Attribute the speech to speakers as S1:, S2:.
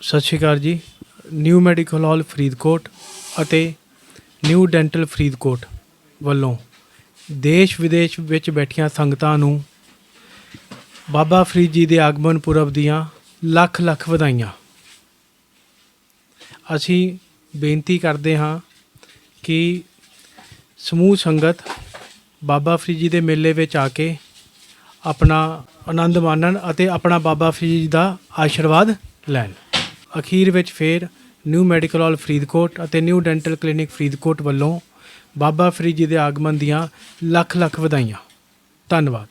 S1: ਸਤਿ ਸ਼੍ਰੀ ਅਕਾਲ ਜੀ। New medical hall Faridkot ਅਤੇ ਨਿਊ ਡੈਂਟਲ ਫਰੀਦਕੋਟ ਵੱਲੋਂ ਦੇਸ਼ ਵਿਦੇਸ਼ ਵਿੱਚ ਬੈਠੀਆਂ ਸੰਗਤਾਂ ਨੂੰ ਬਾਬਾ ਫਰੀਦ ਜੀ ਦੇ ਆਗਮਨ ਪੁਰਬ ਦੀਆਂ ਲੱਖ ਲੱਖ ਵਧਾਈਆਂ। ਅਸੀਂ ਬੇਨਤੀ ਕਰਦੇ ਹਾਂ ਕਿ ਸਮੂਹ ਸੰਗਤ ਬਾਬਾ ਫਰੀਦ ਜੀ ਦੇ ਮੇਲੇ ਵਿੱਚ ਆ ਕੇ ਆਪਣਾ ਆਨੰਦ ਮਾਣਨ ਅਤੇ ਆਪਣਾ ਬਾਬਾ ਫਰੀਦ ਜੀ ਦਾ ਆਸ਼ੀਰਵਾਦ ਲੈਣ। ਅਖੀਰ ਵਿੱਚ ਫੇਰ ਨਿਊ ਮੈਡੀਕਲ ਹਾਲ ਫਰੀਦਕੋਟ ਅਤੇ ਨਿਊ ਡੈਂਟਲ ਕਲੀਨਿਕ ਫਰੀਦਕੋਟ ਵੱਲੋਂ ਬਾਬਾ ਫਰੀਦ ਜੀ ਦੇ ਆਗਮਨ ਦੀਆਂ ਲੱਖ ਲੱਖ ਵਧਾਈਆਂ। ਧੰਨਵਾਦ।